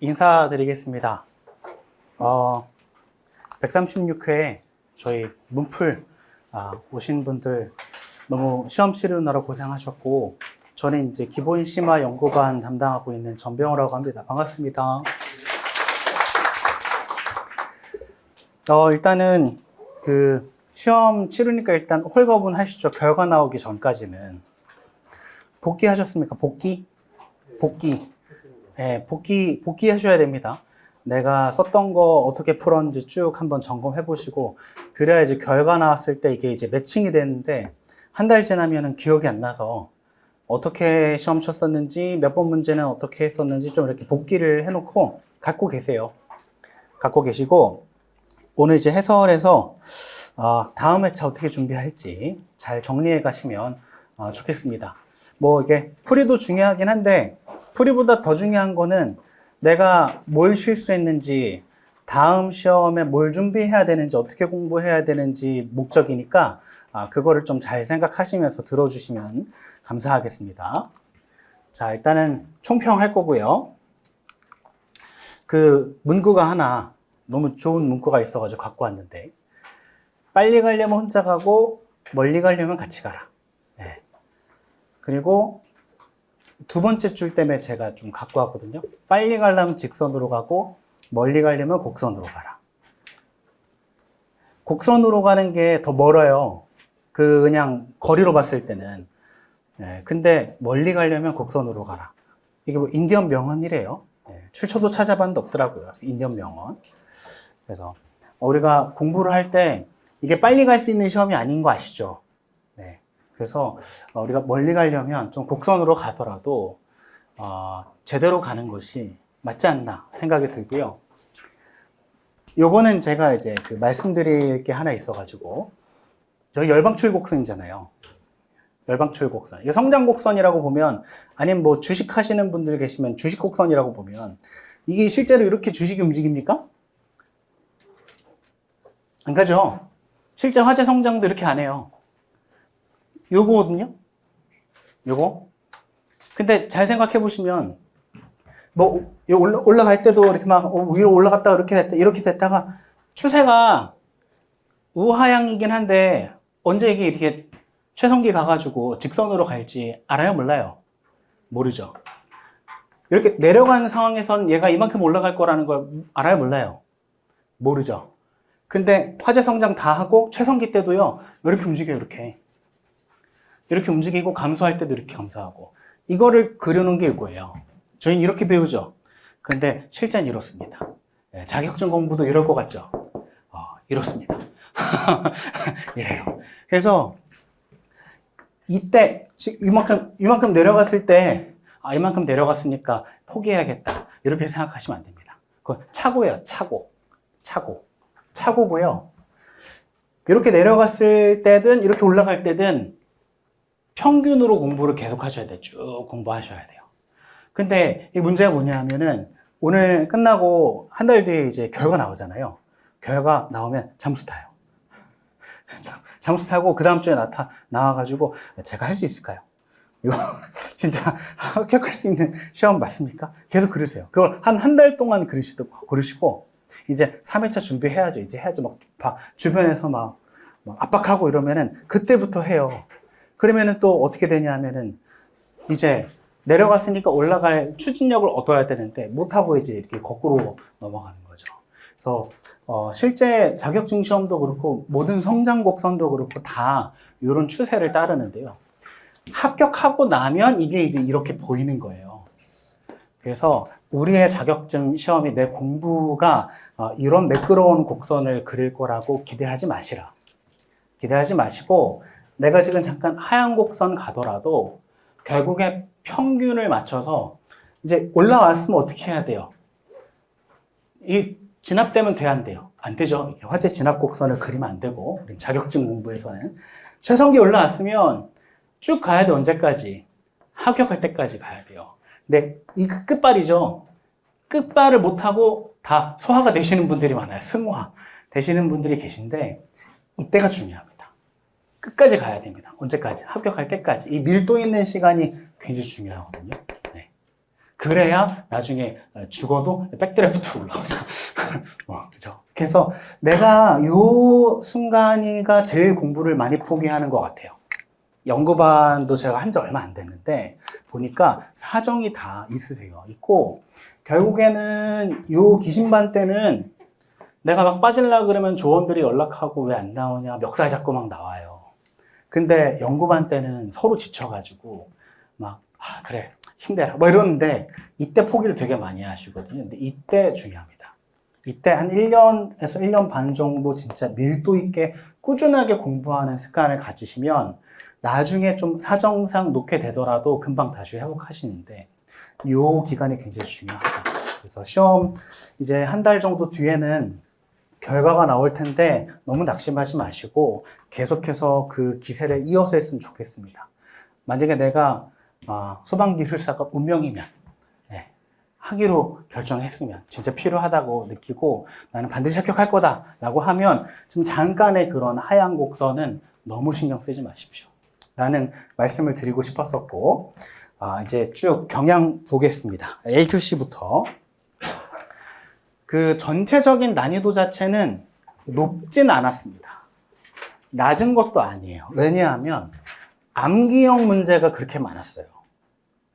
인사드리겠습니다. 어, 136회 저희 문풀 아, 오신 분들 너무 시험 치르느라 고생하셨고 저는 이제 기본 심화 연구반 담당하고 있는 전병호라고 합니다. 반갑습니다. 어, 일단은 그 시험 치르니까 일단 홀가분 하시죠. 결과 나오기 전까지는. 복귀하셨습니까? 복귀? 복귀. 네, 복귀, 복귀 하셔야 됩니다. 내가 썼던 거 어떻게 풀었는지 쭉 한번 점검해 보시고, 그래야 이제 결과 나왔을 때 이게 이제 매칭이 되는데, 한 달 지나면은 기억이 안 나서, 어떻게 시험 쳤었는지, 몇 번 문제는 어떻게 했었는지 좀 이렇게 복기를 해놓고 갖고 계세요. 갖고 계시고, 오늘 이제 해설에서, 어, 다음 회차 어떻게 준비할지 잘 정리해 가시면 어, 좋겠습니다. 뭐 이게 풀이도 중요하긴 한데, 풀이보다 더 중요한 거는 내가 뭘 실수했는지, 다음 시험에 뭘 준비해야 되는지, 어떻게 공부해야 되는지 목적이니까, 아, 그거를 좀 잘 생각하시면서 들어주시면 감사하겠습니다. 자, 일단은 총평할 거고요. 그 문구가 하나, 너무 좋은 문구가 있어가지고 갖고 왔는데, 빨리 가려면 혼자 가고, 멀리 가려면 같이 가라. 네. 그리고 두 번째 줄 때문에 제가 좀 갖고 왔거든요. 빨리 가려면 직선으로 가고, 멀리 가려면 곡선으로 가라. 곡선으로 가는 게 더 멀어요. 그 그냥 거리로 봤을 때는. 네, 근데 멀리 가려면 곡선으로 가라. 이게 뭐 인디언 명언이래요. 네, 출처도 찾아봤는데 없더라고요. 인디언 명언. 그래서 우리가 공부를 할 때 이게 빨리 갈 수 있는 시험이 아닌 거 아시죠? 네. 그래서 어, 우리가 멀리 가려면 좀 곡선으로 가더라도 어, 제대로 가는 것이 맞지 않나 생각이 들고요. 요거는 제가 이제 그 말씀드릴 게 하나 있어가지고 저희 열방출 곡선이잖아요. 열방출 곡선. 이게 성장 곡선이라고 보면 아니면 뭐 주식 하시는 분들 계시면 주식 곡선이라고 보면 이게 실제로 이렇게 주식이 움직입니까? 안 가죠. 실제 화재 성장도 이렇게 안 해요. 요거거든요. 요거. 근데 잘 생각해 보시면 뭐요 올라, 올라갈 때도 이렇게 막 어, 위로 올라갔다가 이렇게 됐다 이렇게 됐다가 추세가 우하향이긴 한데 언제 이게 이렇게 최성기 가가지고 직선으로 갈지 알아요? 몰라요? 모르죠. 이렇게 내려가는 상황에선 얘가 이만큼 올라갈 거라는 걸 알아요? 몰라요? 모르죠. 근데 화재 성장 다 하고 최성기 때도요 이렇게 움직여요 이렇게 이렇게 움직이고 감소할 때도 이렇게 감소하고. 이거를 그려놓은 게 이거예요. 저희는 이렇게 배우죠. 근데 실제는 이렇습니다. 예, 자격증 공부도 이럴 것 같죠? 어, 이렇습니다. 이래요. 그래서 이때 지- 이만큼 이만큼 내려갔을 때 아, 이만큼 내려갔으니까 포기해야겠다. 이렇게 생각하시면 안 됩니다. 그 차고예요, 차고, 차고, 차고고요. 이렇게 내려갔을 때든 이렇게 올라갈 때든 평균으로 공부를 계속 하셔야 돼요. 쭉 공부하셔야 돼요. 근데 이 문제가 뭐냐면은 오늘 끝나고 한 달 뒤에 이제 결과 나오잖아요. 결과 나오면 잠수 타요. 잠- 잠수 타고 그 다음 주에 나타 나와가지고 제가 할 수 있을까요? 이거 진짜 합격할 수 있는 시험 맞습니까? 계속 그러세요. 그걸 한 한 달 동안 그러시고 그러시고 이제 3회차 준비해야죠. 이제 해야죠. 막, 막 주변에서 막, 막 압박하고 이러면은 그때부터 해요. 그러면은 또 어떻게 되냐면은 이제 내려갔으니까 올라갈 추진력을 얻어야 되는데 못하고 이제 이렇게 거꾸로 넘어가는 거죠. 그래서 어, 실제 자격증 시험도 그렇고 모든 성장 곡선도 그렇고 다 이런 추세를 따르는데요. 합격하고 나면 이게 이제 이렇게 보이는 거예요. 그래서 우리의 자격증 시험이 내 공부가 어, 이런 매끄러운 곡선을 그릴 거라고 기대하지 마시라. 기대하지 마시고 내가 지금 잠깐 하얀 곡선 가더라도 결국에 평균을 맞춰서 이제 올라왔으면 어떻게 해야 돼요? 이 진압되면 돼야 안 돼요? 안 되죠. 화재 진압 곡선을 그리면 안 되고 자격증 공부에서는 최성기 올라왔으면 쭉 가야 돼 언제까지? 합격할 때까지 가야 돼요. 근데 이그 끝발이죠. 끝발을 못하고 다 소화가 되시는 분들이 많아요. 승화 되시는 분들이 계신데 이때가 중요합니다. 끝까지 가야 됩니다. 언제까지? 합격할 때까지. 이 밀도 있는 시간이 굉장히 중요하거든요. 네. 그래야 나중에 죽어도 백드래프트 올라오죠. 어, 그죠. 그래서 내가 요 순간이가 제일 공부를 많이 포기하는 것 같아요. 연구반도 제가 한 지 얼마 안 됐는데 보니까 사정이 다 있으세요. 있고 결국에는 요 기신반 때는 내가 막 빠질라 그러면 조원들이 연락하고 왜 안 나오냐 멱살 잡고 막 나와요. 근데 연구반 때는 서로 지쳐가지고 막 아, 그래 힘내라 뭐 이러는데 이때 포기를 되게 많이 하시거든요. 근데 이때 중요합니다. 이때 한 1년에서 1년 반 정도 진짜 밀도 있게 꾸준하게 공부하는 습관을 가지시면 나중에 좀 사정상 놓게 되더라도 금방 다시 회복하시는데 이 기간이 굉장히 중요하다. 그래서 시험 이제 한 달 정도 뒤에는 결과가 나올 텐데 너무 낙심하지 마시고 계속해서 그 기세를 이어서 했으면 좋겠습니다. 만약에 내가 아, 소방기술사가 운명이면 네, 하기로 결정했으면 진짜 필요하다고 느끼고 나는 반드시 합격할 거다라고 하면 좀 잠깐의 그런 하얀 곡선은 너무 신경 쓰지 마십시오. 라는 말씀을 드리고 싶었었고 아, 이제 쭉 경향 보겠습니다. 1교시부터 그 전체적인 난이도 자체는 높진 않았습니다. 낮은 것도 아니에요. 왜냐하면 암기형 문제가 그렇게 많았어요.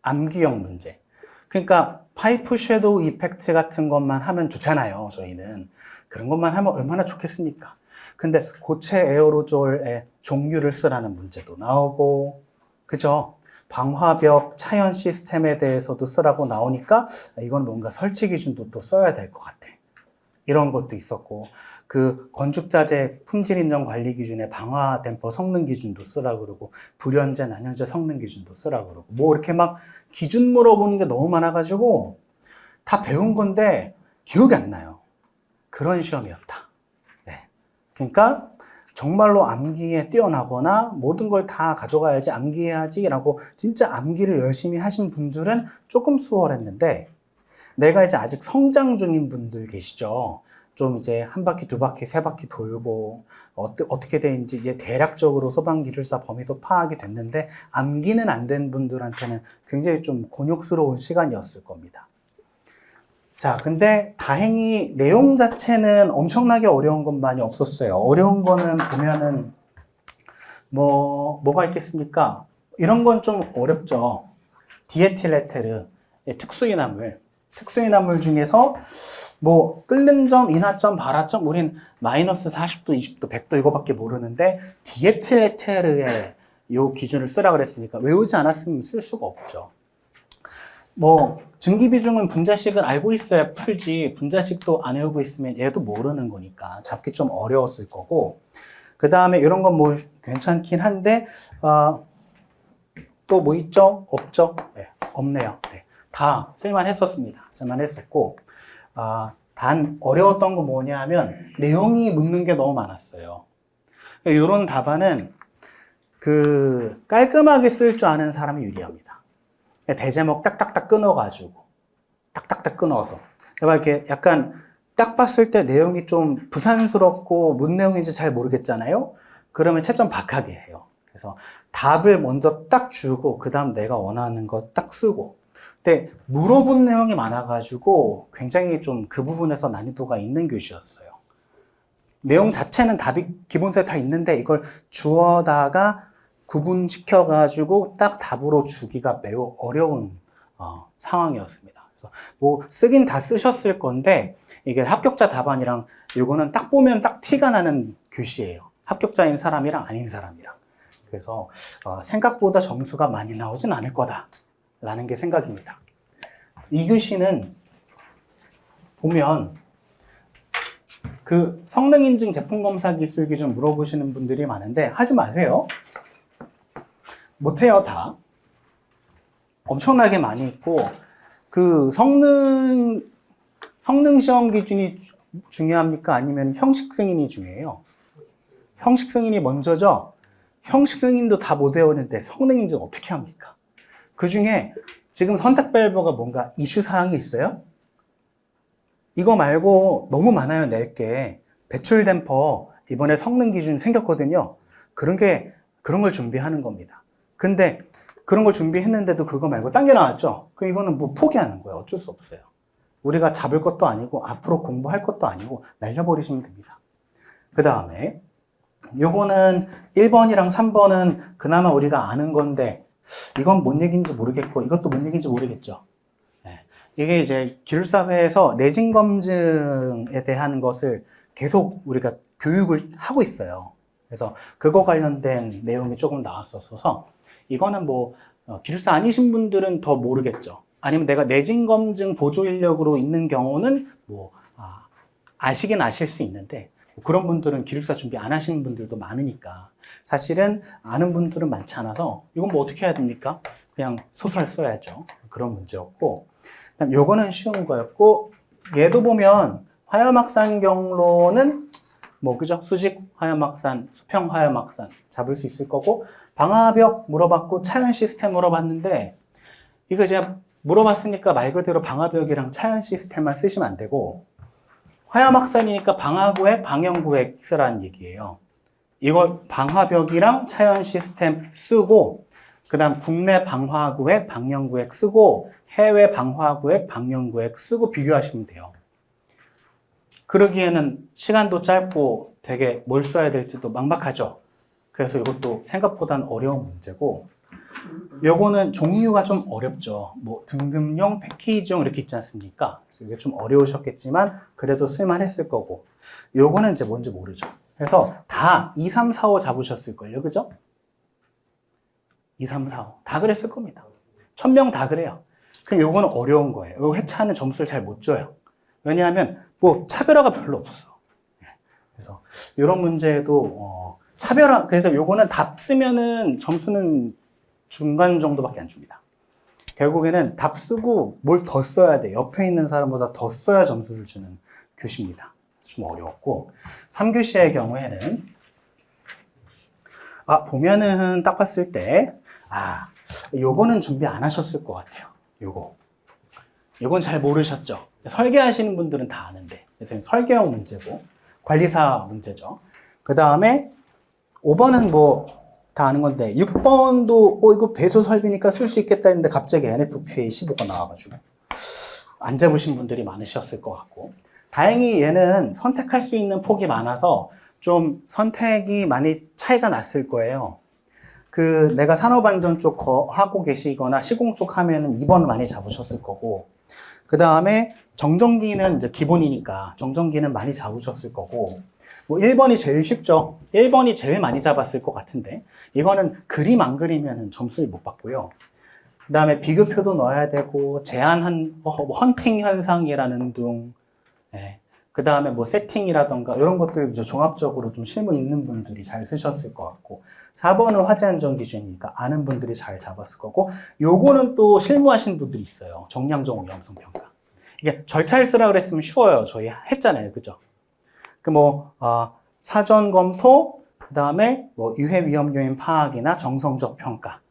암기형 문제. 그러니까 파이프 섀도우 이펙트 같은 것만 하면 좋잖아요. 저희는 그런 것만 하면 얼마나 좋겠습니까? 근데 고체 에어로졸의 종류를 쓰라는 문제도 나오고, 그죠? 방화벽 차연 시스템에 대해서도 쓰라고 나오니까 이건 뭔가 설치 기준도 또 써야 될 것 같아. 이런 것도 있었고, 그 건축자재 품질 인정 관리 기준에 방화 댐퍼 성능 기준도 쓰라 그러고, 불연제, 난연제 성능 기준도 쓰라 그러고, 뭐 이렇게 막 기준 물어보는 게 너무 많아가지고 다 배운 건데 기억이 안 나요. 그런 시험이었다. 네. 그러니까 정말로 암기에 뛰어나거나 모든 걸 다 가져가야지 암기해야지라고 진짜 암기를 열심히 하신 분들은 조금 수월했는데 내가 이제 아직 성장 중인 분들 계시죠. 좀 이제 한 바퀴, 두 바퀴, 세 바퀴 돌고 어떠, 어떻게 되는지 이제 대략적으로 소방 기술사 범위도 파악이 됐는데 암기는 안 된 분들한테는 굉장히 좀 곤욕스러운 시간이었을 겁니다. 자, 근데 다행히 내용 자체는 엄청나게 어려운 것만이 없었어요. 어려운 거는 보면은 뭐 뭐가 있겠습니까? 이런 건 좀 어렵죠. 디에틸레테르 예, 특수인화물 특수인화물 중에서 뭐 끓는 점, 인화점, 발화점 우린 마이너스 40도, 20도, 100도 이거밖에 모르는데 디에틸레테르의 요 기준을 쓰라 그랬으니까 외우지 않았으면 쓸 수가 없죠. 뭐 증기 비중은 분자식은 알고 있어야 풀지 분자식도 안 외우고 있으면 얘도 모르는 거니까 잡기 좀 어려웠을 거고 그 다음에 이런 건 뭐 괜찮긴 한데 어, 또 뭐 있죠? 없죠? 네, 없네요. 네, 다 쓸만했었습니다. 쓸만했었고 아, 단 어려웠던 건 뭐냐 하면 내용이 묻는 게 너무 많았어요. 이런 답안은 그 깔끔하게 쓸 줄 아는 사람이 유리합니다. 대제목 딱딱딱 끊어가지고 딱딱딱 끊어서 내가 이렇게 약간 딱 봤을 때 내용이 좀 부산스럽고 뭔 내용인지 잘 모르겠잖아요. 그러면 채점 박하게 해요. 그래서 답을 먼저 딱 주고 그 다음 내가 원하는 거 딱 쓰고 근데 물어본 내용이 많아가지고 굉장히 좀 그 부분에서 난이도가 있는 교시였어요. 내용 자체는 답이 기본서에 다 있는데 이걸 주어다가 구분시켜 가지고 딱 답으로 주기가 매우 어려운 어, 상황이었습니다. 그래서 뭐 쓰긴 다 쓰셨을 건데 이게 합격자 답안이랑 이거는 딱 보면 딱 티가 나는 교시예요. 합격자인 사람이랑 아닌 사람이랑. 그래서 어, 생각보다 점수가 많이 나오진 않을 거다라는 게 생각입니다. 이 교시는 보면 그 성능 인증 제품 검사 기술 기준 물어보시는 분들이 많은데 하지 마세요. 못해요, 다. 엄청나게 많이 있고, 그 성능, 성능 시험 기준이 주- 중요합니까? 아니면 형식 승인이 중요해요? 형식 승인이 먼저죠? 형식 승인도 다 못 외우는데 성능 인증 어떻게 합니까? 그 중에 지금 선택 밸브가 뭔가 이슈 사항이 있어요? 이거 말고 너무 많아요, 낼게. 배출 댐퍼, 이번에 성능 기준 생겼거든요. 그런 게, 그런 걸 준비하는 겁니다. 근데 그런 걸 준비했는데도 그거 말고 딴 게 나왔죠? 그럼 이거는 뭐 포기하는 거예요. 어쩔 수 없어요. 우리가 잡을 것도 아니고 앞으로 공부할 것도 아니고 날려버리시면 됩니다. 그 다음에 요거는 1번이랑 3번은 그나마 우리가 아는 건데 이건 뭔 얘기인지 모르겠고 이것도 뭔 얘기인지 모르겠죠. 네. 이게 이제 기술사회에서 내진 검증에 대한 것을 계속 우리가 교육을 하고 있어요. 그래서 그거 관련된 내용이 조금 나왔었어서 이거는 뭐 어, 기술사 아니신 분들은 더 모르겠죠. 아니면 내가 내진 검증 보조 인력으로 있는 경우는 뭐 아, 아시긴 아실 수 있는데 그런 분들은 기술사 준비 안 하시는 분들도 많으니까 사실은 아는 분들은 많지 않아서 이건 뭐 어떻게 해야 됩니까? 그냥 소설 써야죠. 그런 문제였고 그다음 요거는 쉬운 거였고 얘도 보면 화염확산 경로는 뭐 그죠? 수직 화염확산, 수평 화염확산 잡을 수 있을 거고 방화벽 물어봤고 차연 시스템 물어봤는데 이거 제가 물어봤으니까 말 그대로 방화벽이랑 차연 시스템만 쓰시면 안 되고 화염확산이니까 방화구획, 방영구획 쓰라는 얘기예요. 이거 방화벽이랑 차연 시스템 쓰고 그 다음 국내 방화구획, 방영구획 쓰고 해외 방화구획, 방영구획 쓰고 비교하시면 돼요. 그러기에는 시간도 짧고 되게 뭘 써야 될지도 막막하죠. 그래서 이것도 생각보다는 어려운 문제고 요거는 종류가 좀 어렵죠. 뭐 등급용, 패키지용 이렇게 있지 않습니까? 그래서 이게 좀 어려우셨겠지만 그래도 쓸만했을 거고 요거는 이제 뭔지 모르죠. 그래서 다 2, 3, 4, 5 잡으셨을 걸요. 그죠? 2, 3, 4, 5. 다 그랬을 겁니다. 천 명 다 그래요. 그럼 요거는 어려운 거예요. 요 회차하는 점수를 잘 못 줘요. 왜냐하면 뭐 차별화가 별로 없어. 예. 그래서 이런 문제도 어, 차별화 그래서 요거는 답 쓰면은 점수는 중간 정도밖에 안 줍니다. 결국에는 답 쓰고 뭘 더 써야 돼. 옆에 있는 사람보다 더 써야 점수를 주는 교시입니다. 좀 어려웠고 3교시의 경우에는 아 보면은 딱 봤을 때 아 요거는 준비 안 하셨을 것 같아요. 요거 요건 잘 모르셨죠? 설계하시는 분들은 다 아는데 그래서 설계형 문제고 관리사 문제죠. 그 다음에 5번은 뭐 다 아는 건데 6번도 어 이거 배수 설비니까 쓸 수 있겠다 했는데 갑자기 NFPA 15가 나와가지고 안 잡으신 분들이 많으셨을 것 같고 다행히 얘는 선택할 수 있는 폭이 많아서 좀 선택이 많이 차이가 났을 거예요. 그 내가 산업안전 쪽 거- 하고 계시거나 시공 쪽 하면은 2번 많이 잡으셨을 거고 그 다음에 정전기는 이제 기본이니까 정전기는 많이 잡으셨을 거고 뭐 1번이 제일 쉽죠. 1번이 제일 많이 잡았을 것 같은데 이거는 그림 안 그리면 점수를 못 받고요. 그 다음에 비교표도 넣어야 되고 제한한 뭐 헌팅 현상이라는 둥, 그 다음에 뭐 세팅이라던가 이런 것들 종합적으로 좀 실무 있는 분들이 잘 쓰셨을 것 같고 4번은 화재 안전 기준이니까 아는 분들이 잘 잡았을 거고 요거는 또 실무하신 분들이 있어요. 정량정 위험성 평가. 이게 절차를 쓰라 그랬으면 쉬워요. 저희 했잖아요. 그죠? 그 뭐, 어, 사전 검토, 그 다음에 뭐 유해 위험 요인 파악이나 정성적 평가,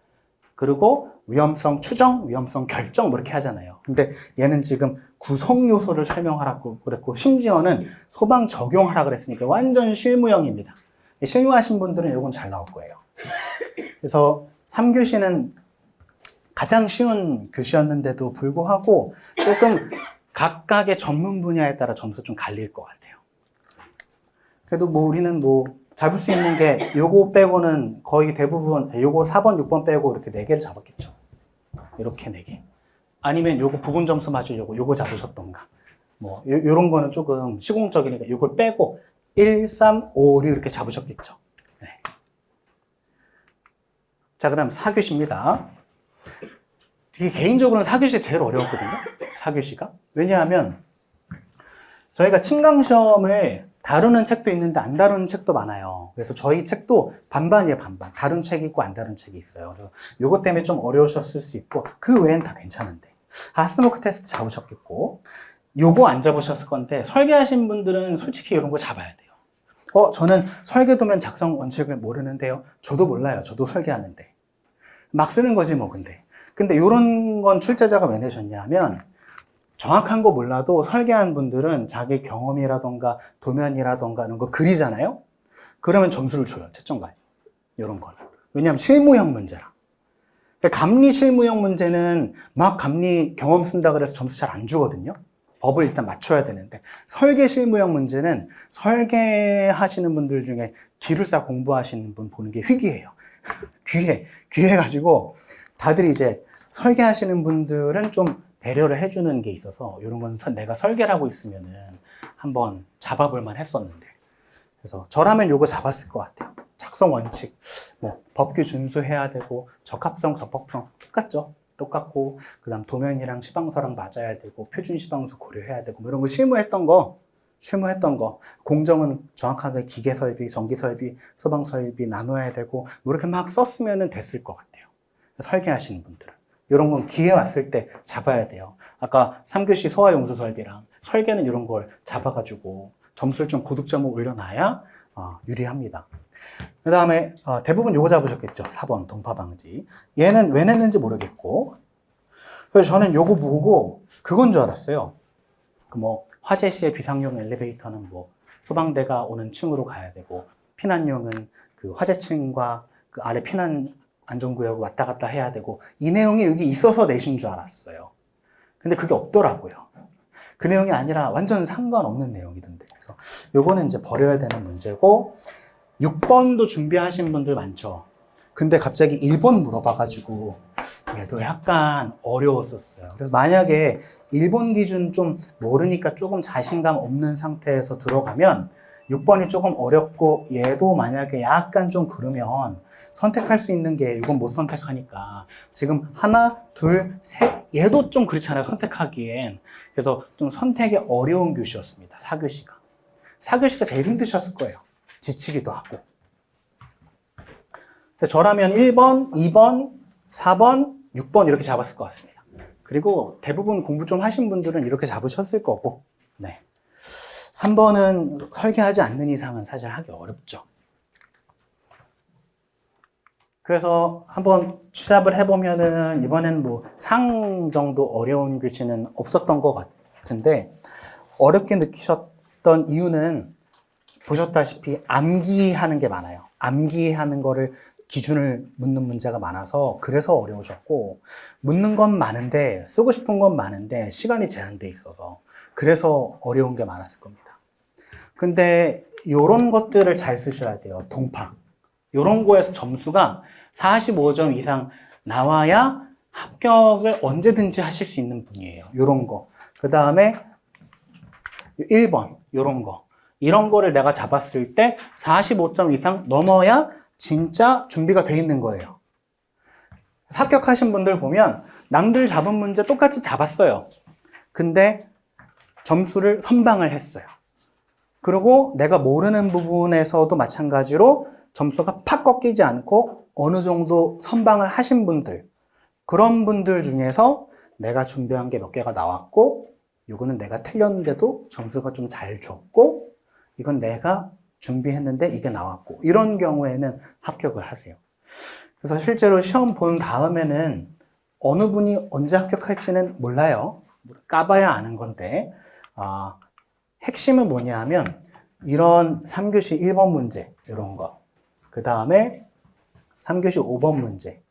그리고 위험성 추정, 위험성 결정 뭐 이렇게 하잖아요. 근데 얘는 지금 구성 요소를 설명하라고 그랬고 심지어는 소방 적용하라 그랬으니까 완전 실무형입니다. 실무하신 분들은 이건 잘 나올 거예요. 그래서 3교시는 가장 쉬운 교시였는데도 불구하고 조금 각각의 전문 분야에 따라 점수 좀 갈릴 것 같아요. 그래도 뭐 우리는 뭐 잡을 수 있는 게 요거 빼고는 거의 대부분 요거 4번, 6번 빼고 이렇게 4개를 잡았겠죠. 이렇게 4개. 아니면 요거 부분 점수 맞으려고 요거 잡으셨던가. 뭐 요, 요런 거는 조금 시공적이니까 요걸 빼고 1, 3, 5, 6 이렇게 잡으셨겠죠. 네. 자, 그 다음 4교시입니다. 이게 개인적으로는 4교시 제일 어려웠거든요. 4교시가. 왜냐하면 저희가 침강 시험을 다루는 책도 있는데 안 다루는 책도 많아요. 그래서 저희 책도 반반이에요, 반반. 다룬 책이 있고 안 다룬 책이 있어요. 그래서 요것 때문에 좀 어려우셨을 수 있고 그 외엔 다 괜찮은데. 하스모크 테스트 잡으셨겠고 요거 안 잡으셨을 건데 설계하신 분들은 솔직히 이런 거 잡아야 돼요. 어, 저는 설계도면 작성 원칙을 모르는데요. 저도 몰라요. 저도 설계하는데. 막 쓰는 거지 뭐 근데. 근데 요런 건 출제자가 왜 내셨냐 하면 정확한 거 몰라도 설계한 분들은 자기 경험이라던가 도면이라던가 이런 거 그리잖아요? 그러면 점수를 줘요, 채점관이. 이런 거는. 왜냐하면 실무형 문제라. 근데 감리 실무형 문제는 막 감리 경험 쓴다 그래서 점수 잘 안 주거든요. 법을 일단 맞춰야 되는데 설계 실무형 문제는 설계하시는 분들 중에 기술사 공부하시는 분 보는 게 희귀해요. 귀해 귀해 가지고 다들 이제 설계하시는 분들은 좀 배려를 해주는 게 있어서 이런 건 선- 내가 설계를 하고 있으면은 한번 잡아볼만 했었는데 그래서 저라면 요거 잡았을 것 같아요. 작성 원칙, 뭐 법규 준수해야 되고 적합성, 적법성 똑같죠. 똑같고 그다음 도면이랑 시방서랑 맞아야 되고 표준 시방서 고려해야 되고 뭐 이런 거 실무했던 거 실무했던 거 공정은 정확하게 기계 설비, 전기 설비, 소방 설비 나눠야 되고 뭐 이렇게 막 썼으면 됐을 것 같아요. 설계하시는 분들은 이런 건 기회 왔을 때 잡아야 돼요. 아까 3교시 소화용수 설비랑 설계는 이런 걸 잡아가지고 점수를 좀 고득점을 올려놔야 어, 유리합니다. 그 다음에 대부분 요거 잡으셨겠죠. 4번 동파방지. 얘는 왜 냈는지 모르겠고 그래서 저는 요거 보고 그건 줄 알았어요. 그 뭐 화재 시에 비상용 엘리베이터는 뭐 소방대가 오는 층으로 가야 되고 피난용은 그 화재층과 그 아래 피난 안전구역을 왔다 갔다 해야 되고 이 내용이 여기 있어서 내신 줄 알았어요. 근데 그게 없더라고요. 그 내용이 아니라 완전 상관없는 내용이던데. 그래서 요거는 이제 버려야 되는 문제고 6번도 준비하신 분들 많죠. 근데 갑자기 1번 물어봐가지고 얘도 약간 어려웠었어요. 그래서 만약에 일본 기준 좀 모르니까 조금 자신감 없는 상태에서 들어가면 6번이 조금 어렵고 얘도 만약에 약간 좀 그러면 선택할 수 있는 게 이건 못 선택하니까 지금 하나, 둘, 셋 얘도 좀 그렇잖아요. 선택하기엔. 그래서 좀 선택이 어려운 교시였습니다. 4교시가. 4교시가 제일 힘드셨을 거예요. 지치기도 하고. 저라면 1번, 2번, 4번, 6번 이렇게 잡았을 것 같습니다. 그리고 대부분 공부 좀 하신 분들은 이렇게 잡으셨을 거고, 네. 3번은 설계하지 않는 이상은 사실 하기 어렵죠. 그래서 한번 취합을 해보면은 이번엔 뭐 상 정도 어려운 교재는 없었던 것 같은데 어렵게 느끼셨던 이유는 보셨다시피 암기하는 게 많아요. 암기하는 거를 기준을 묻는 문제가 많아서 그래서 어려우셨고 묻는 건 많은데 쓰고 싶은 건 많은데 시간이 제한돼 있어서 그래서 어려운 게 많았을 겁니다. 근데 이런 것들을 잘 쓰셔야 돼요. 동파. 이런 거에서 점수가 45점 이상 나와야 합격을 언제든지 하실 수 있는 분이에요. 이런 거. 그 다음에 1번. 이런 거. 이런 거를 내가 잡았을 때 45점 이상 넘어야 진짜 준비가 돼 있는 거예요. 합격하신 분들 보면 남들 잡은 문제 똑같이 잡았어요. 근데 점수를 선방을 했어요. 그리고 내가 모르는 부분에서도 마찬가지로 점수가 팍 꺾이지 않고 어느 정도 선방을 하신 분들, 그런 분들 중에서 내가 준비한 게 몇 개가 나왔고, 이거는 내가 틀렸는데도 점수가 좀 잘 줬고, 이건 내가 준비했는데 이게 나왔고, 이런 경우에는 합격을 하세요. 그래서 실제로 시험 본 다음에는 어느 분이 언제 합격할지는 몰라요. 까봐야 아는 건데, 아, 핵심은 뭐냐 하면, 이런 3교시 1번 문제, 이런 거. 그 다음에 3교시 5번 문제.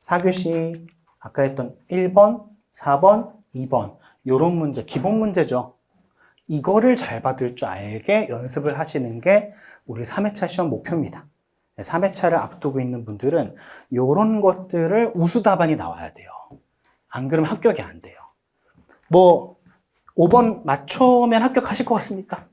4교시 아까 했던 1번, 4번, 2번. 요런 문제, 기본 문제죠. 이거를 잘 받을 줄 알게 연습을 하시는 게 우리 3회차 시험 목표입니다. 3회차를 앞두고 있는 분들은 요런 것들을 우수 답안이 나와야 돼요. 안 그러면 합격이 안 돼요. 뭐 5번 맞춰면 합격하실 것 같습니까?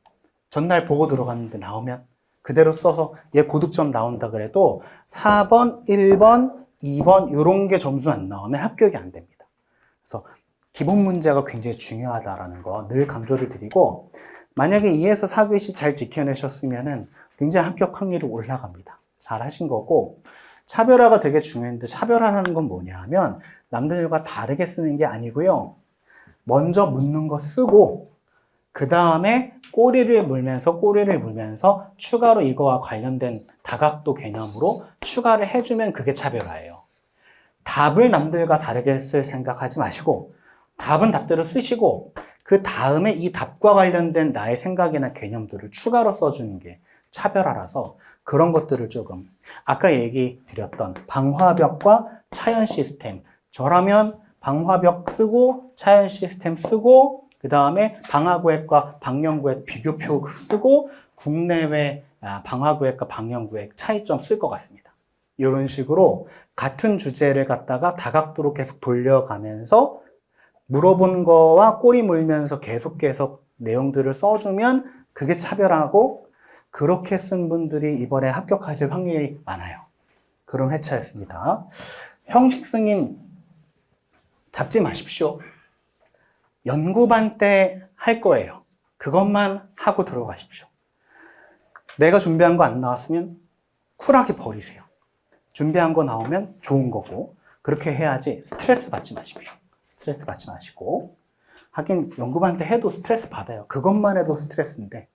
전날 보고 들어갔는데 나오면 그대로 써서 얘 고득점 나온다 그래도 4번, 1번, 2번 이런 게 점수 안 나오면 합격이 안 됩니다. 그래서 기본 문제가 굉장히 중요하다라는 거 늘 강조를 드리고 만약에 2에서 4교시 잘 지켜내셨으면은 굉장히 합격 확률이 올라갑니다. 잘 하신 거고 차별화가 되게 중요한데 차별화라는 건 뭐냐 하면 남들과 다르게 쓰는 게 아니고요. 먼저 묻는 거 쓰고 그 다음에 꼬리를 물면서 꼬리를 물면서 추가로 이거와 관련된 다각도 개념으로 추가를 해주면 그게 차별화예요. 답을 남들과 다르게 쓸 생각하지 마시고 답은 답대로 쓰시고 그 다음에 이 답과 관련된 나의 생각이나 개념들을 추가로 써주는 게 차별화라서 그런 것들을 조금 아까 얘기 드렸던 방화벽과 차연 시스템 저라면 방화벽 쓰고 차연 시스템 쓰고 그 다음에 방화구획과 방영구획 비교표 쓰고 국내외 아, 방화구획과 방영구획 차이점 쓸 것 같습니다. 이런 식으로 같은 주제를 갖다가 다각도로 계속 돌려가면서 물어본 거와 꼬리 물면서 계속 계속 내용들을 써주면 그게 차별하고 그렇게 쓴 분들이 이번에 합격하실 확률이 많아요. 그런 회차였습니다. 형식 승인 잡지 마십시오. 연구반 때 할 거예요. 그것만 하고 들어가십시오. 내가 준비한 거 안 나왔으면 쿨하게 버리세요. 준비한 거 나오면 좋은 거고 그렇게 해야지 스트레스 받지 마십시오. 스트레스 받지 마시고 하긴 연구반 때 해도 스트레스 받아요. 그것만 해도 스트레스인데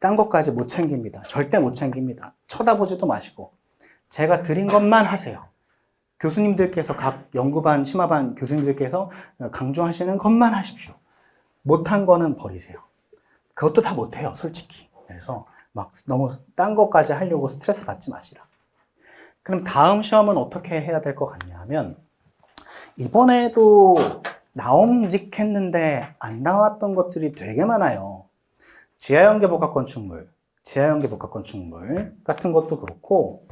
딴 것까지 못 챙깁니다. 절대 못 챙깁니다. 쳐다보지도 마시고 제가 드린 것만 하세요. 교수님들께서 각 연구반, 심화반 교수님들께서 강조하시는 것만 하십시오. 못한 거는 버리세요. 그것도 다 못해요, 솔직히. 그래서 막 너무 딴 것까지 하려고 스트레스 받지 마시라. 그럼 다음 시험은 어떻게 해야 될 것 같냐 하면, 이번에도 나옴직했는데 안 나왔던 것들이 되게 많아요. 지하연계 복합 건축물, 지하연계 복합 건축물 같은 것도 그렇고,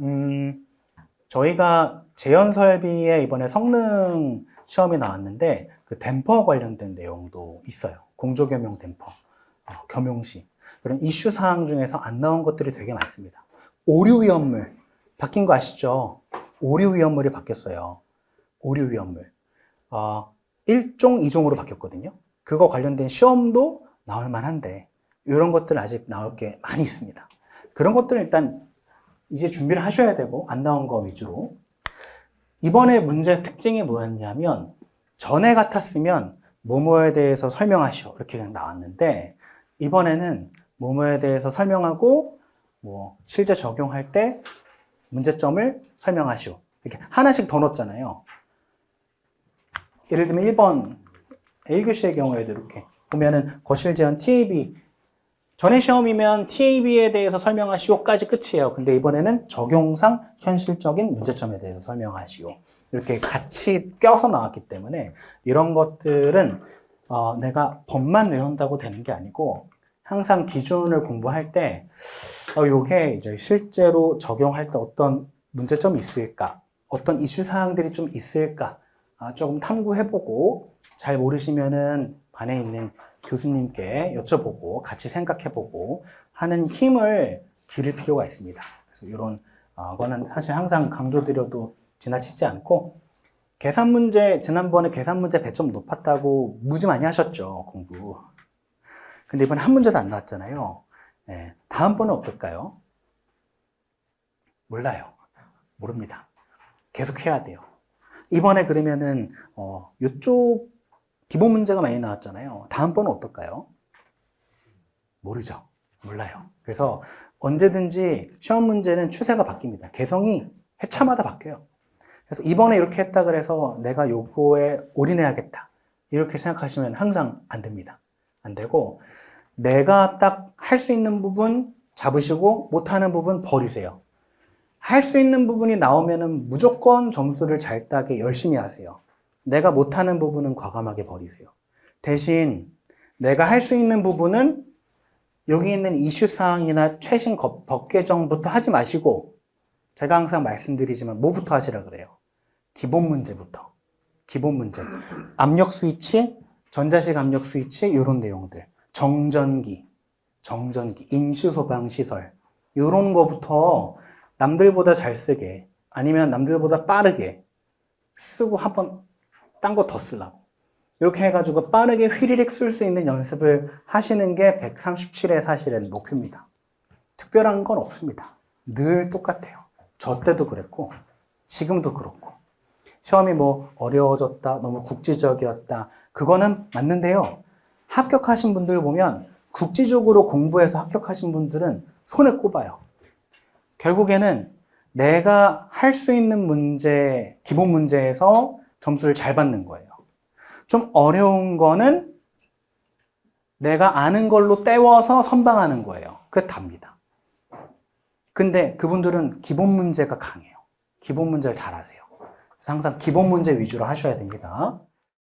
음, 저희가 재현 설비에 이번에 성능 시험이 나왔는데 그 댐퍼 관련된 내용도 있어요. 공조 겸용 댐퍼, 어, 겸용시. 그런 이슈 사항 중에서 안 나온 것들이 되게 많습니다. 오류 위험물 바뀐 거 아시죠? 오류 위험물이 바뀌었어요. 오류 위험물. 어, 1종, 2종으로 바뀌었거든요. 그거 관련된 시험도 나올 만한데 이런 것들 아직 나올 게 많이 있습니다. 그런 것들은 일단 이제 준비를 하셔야 되고 안 나온 거 위주로. 이번에 문제 특징이 뭐였냐면 전에 같았으면 뭐뭐에 대해서 설명하시오. 이렇게 그냥 나왔는데 이번에는 뭐뭐에 대해서 설명하고 뭐 실제 적용할 때 문제점을 설명하시오. 이렇게 하나씩 더 넣었잖아요. 예를 들면 1번 1교시의 경우에도 이렇게 보면은 거실 제한 TAB 전에 시험이면 TAB에 대해서 설명하시오까지 끝이에요. 근데 이번에는 적용상 현실적인 문제점에 대해서 설명하시오. 이렇게 같이 껴서 나왔기 때문에 이런 것들은 어, 내가 법만 외운다고 되는 게 아니고 항상 기준을 공부할 때 어, 이게 이제 실제로 적용할 때 어떤 문제점이 있을까, 어떤 이슈 사항들이 좀 있을까 아, 조금 탐구해보고 잘 모르시면은 반에 있는 교수님께 여쭤보고 같이 생각해보고 하는 힘을 기를 필요가 있습니다. 그래서 이런 어, 거는 사실 항상 강조드려도 지나치지 않고 계산 문제 지난번에 계산 문제 배점 높았다고 무지 많이 하셨죠 공부. 근데 이번에 한 문제도 안 나왔잖아요. 네, 다음번은 어떨까요? 몰라요. 모릅니다. 계속 해야 돼요. 이번에 그러면은 어, 이쪽 기본 문제가 많이 나왔잖아요. 다음번은 어떨까요? 모르죠. 몰라요. 그래서 언제든지 시험 문제는 추세가 바뀝니다. 개성이 해차마다 바뀌어요. 그래서 이번에 이렇게 했다 그래서 내가 요거에 올인해야겠다. 이렇게 생각하시면 항상 안 됩니다. 안 되고 내가 딱 할 수 있는 부분 잡으시고 못하는 부분 버리세요. 할 수 있는 부분이 나오면은 무조건 점수를 잘 따게 열심히 하세요. 내가 못하는 부분은 과감하게 버리세요. 대신 내가 할 수 있는 부분은 여기 있는 이슈 사항이나 최신 법, 법 개정부터 하지 마시고 제가 항상 말씀드리지만 뭐부터 하시라 그래요? 기본 문제부터. 기본 문제. 압력 스위치, 전자식 압력 스위치 이런 내용들. 정전기, 정전기, 인수 소방 시설 이런 거부터 남들보다 잘 쓰게 아니면 남들보다 빠르게 쓰고 한번 딴 거 더 쓰려고. 이렇게 해가지고 빠르게 휘리릭 쓸 수 있는 연습을 하시는 게 137의 사실은 목표입니다. 특별한 건 없습니다. 늘 똑같아요. 저 때도 그랬고, 지금도 그렇고. 시험이 뭐 어려워졌다, 너무 국지적이었다. 그거는 맞는데요. 합격하신 분들 보면 국지적으로 공부해서 합격하신 분들은 손에 꼽아요. 결국에는 내가 할 수 있는 문제, 기본 문제에서 점수를 잘 받는 거예요. 좀 어려운 거는 내가 아는 걸로 때워서 선방하는 거예요. 그게 답니다. 근데 그분들은 기본 문제가 강해요. 기본 문제를 잘 아세요. 그래서 항상 기본 문제 위주로 하셔야 됩니다.